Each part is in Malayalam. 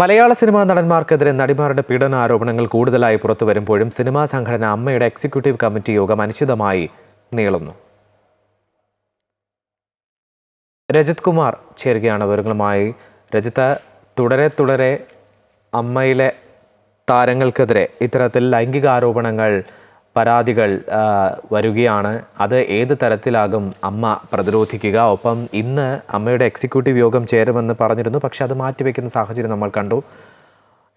മലയാള സിനിമാ നടന്മാർക്കെതിരെ നടിമാരുടെ പീഡന ആരോപണങ്ങൾ കൂടുതലായി പുറത്തു വരുമ്പോഴും സിനിമാ സംഘടന അമ്മയുടെ എക്സിക്യൂട്ടീവ് കമ്മിറ്റി യോഗം അനിശ്ചിതമായി നീളുന്നു. രജിത് കുമാർ ചേരുകയാണ് വിവരങ്ങളുമായി. രജിത്ത് തുടരെ തുടരെ അമ്മയിലെ താരങ്ങൾക്കെതിരെ ഇത്തരത്തിൽ ലൈംഗിക ആരോപണങ്ങൾ പരാതികൾ വരികയാണ്. അത് ഏത് തരത്തിലാകും അമ്മ പ്രതിരോധിക്കുക. ഒപ്പം ഇന്ന് അമ്മയുടെ എക്സിക്യൂട്ടീവ് യോഗം ചേരുമെന്ന് പറഞ്ഞിരുന്നു. പക്ഷേ അത് മാറ്റിവെക്കുന്ന സാഹചര്യം നമ്മൾ കണ്ടു.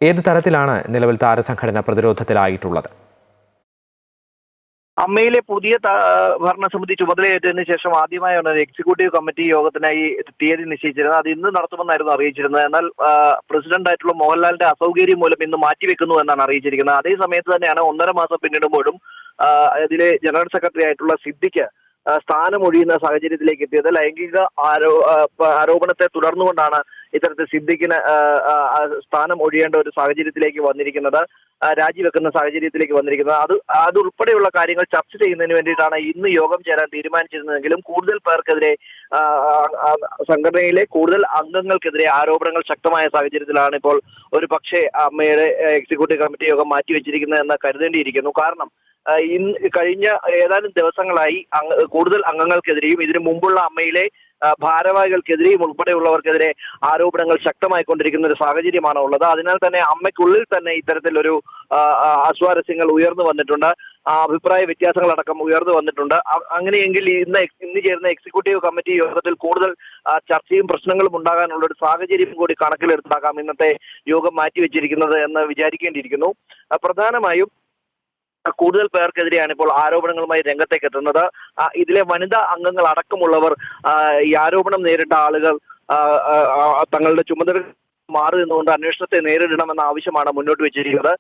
ഏത് തരത്തിലാണ് നിലവിൽ താരസംഘടന പ്രതിരോധത്തിലായിട്ടുള്ളത്? അമ്മയിലെ പുതിയ ഭരണസമിതി ചുമതലയേറ്റതിനു ശേഷം ആദ്യമായാണ് എക്സിക്യൂട്ടീവ് കമ്മിറ്റി യോഗത്തിനായി തീയതി നിശ്ചയിച്ചിരുന്നത്. അത് ഇന്ന് നടത്തുമെന്നായിരുന്നു അറിയിച്ചിരുന്നത്. എന്നാൽ പ്രസിഡന്റ് ആയിട്ടുള്ള മോഹൻലാലിന്റെ അസൗകര്യം മൂലം ഇന്ന് മാറ്റിവെക്കുന്നു എന്നാണ് അറിയിച്ചിരിക്കുന്നത്. അതേ സമയത്ത് തന്നെയാണ് ഒന്നര മാസം പിന്നിടുമ്പോഴും ഇതിലെ ജനറൽ സെക്രട്ടറി ആയിട്ടുള്ള സിദ്ധിക്ക് സ്ഥാനമൊഴിയുന്ന സാഹചര്യത്തിലേക്ക് എത്തിയത്. ലൈംഗിക ആരോപണത്തെ തുടർന്നുകൊണ്ടാണ് ഇത്തരത്തിൽ സിദ്ദിഖിന് സ്ഥാനം ഒഴിയേണ്ട ഒരു സാഹചര്യത്തിലേക്ക് വന്നിരിക്കുന്നത് രാജിവെക്കുന്ന സാഹചര്യത്തിലേക്ക് വന്നിരിക്കുന്നത്. അത് അതുൾപ്പെടെയുള്ള കാര്യങ്ങൾ ചർച്ച ചെയ്യുന്നതിന് വേണ്ടിയിട്ടാണ് ഇന്ന് യോഗം ചേരാൻ തീരുമാനിച്ചിരുന്നതെങ്കിലും കൂടുതൽ പേർക്കെതിരെ സംഘടനയിലെ കൂടുതൽ അംഗങ്ങൾക്കെതിരെ ആരോപണങ്ങൾ ശക്തമായ സാഹചര്യത്തിലാണ് ഇപ്പോൾ ഒരു പക്ഷേ അമ്മയുടെ എക്സിക്യൂട്ടീവ് കമ്മിറ്റി യോഗം മാറ്റിവെച്ചിരിക്കുന്നത് എന്ന് കരുതേണ്ടിയിരിക്കുന്നു. കാരണം ഇന്ന് കഴിഞ്ഞ ഏതാനും ദിവസങ്ങളായി കൂടുതൽ അംഗങ്ങൾക്കെതിരെയും ഇതിനു മുമ്പുള്ള അമ്മയിലെ ഭാരവാഹികൾക്കെതിരെയും ഉൾപ്പെടെയുള്ളവർക്കെതിരെ ആരോപണങ്ങൾ ശക്തമായിക്കൊണ്ടിരിക്കുന്ന ഒരു സാഹചര്യമാണ് ഉള്ളത്. അതിനാൽ തന്നെ അമ്മയ്ക്കുള്ളിൽ തന്നെ ഇത്തരത്തിലൊരു അസ്വാരസ്യങ്ങൾ ഉയർന്നു വന്നിട്ടുണ്ട്. അഭിപ്രായ വ്യത്യാസങ്ങളടക്കം ഉയർന്നു വന്നിട്ടുണ്ട്. അങ്ങനെയെങ്കിൽ ഇന്ന് ഇന്ന് ചേരുന്ന എക്സിക്യൂട്ടീവ് കമ്മിറ്റി യോഗത്തിൽ കൂടുതൽ ചർച്ചയും പ്രശ്നങ്ങളും ഉണ്ടാകാനുള്ള ഒരു സാഹചര്യം കൂടി കണക്കിലെടുത്താകാം ഇന്നത്തെ യോഗം മാറ്റിവെച്ചിരിക്കുന്നത് എന്ന് വിചാരിക്കേണ്ടിയിരിക്കുന്നു. പ്രധാനമായും കൂടുതൽ പേർക്കെതിരെയാണ് ഇപ്പോൾ ആരോപണങ്ങളുമായി രംഗത്തേക്ക് എത്തുന്നത്. ഇതിലെ വനിതാ അംഗങ്ങൾ അടക്കമുള്ളവർ ഈ ആരോപണം നേരിട്ട ആളുകൾ തങ്ങളുടെ ചുമതല മാറി നിന്നുകൊണ്ട് അന്വേഷണത്തെ നേരിടണമെന്ന ആവശ്യമാണ് മുന്നോട്ട് വെച്ചിരിക്കുന്നത്.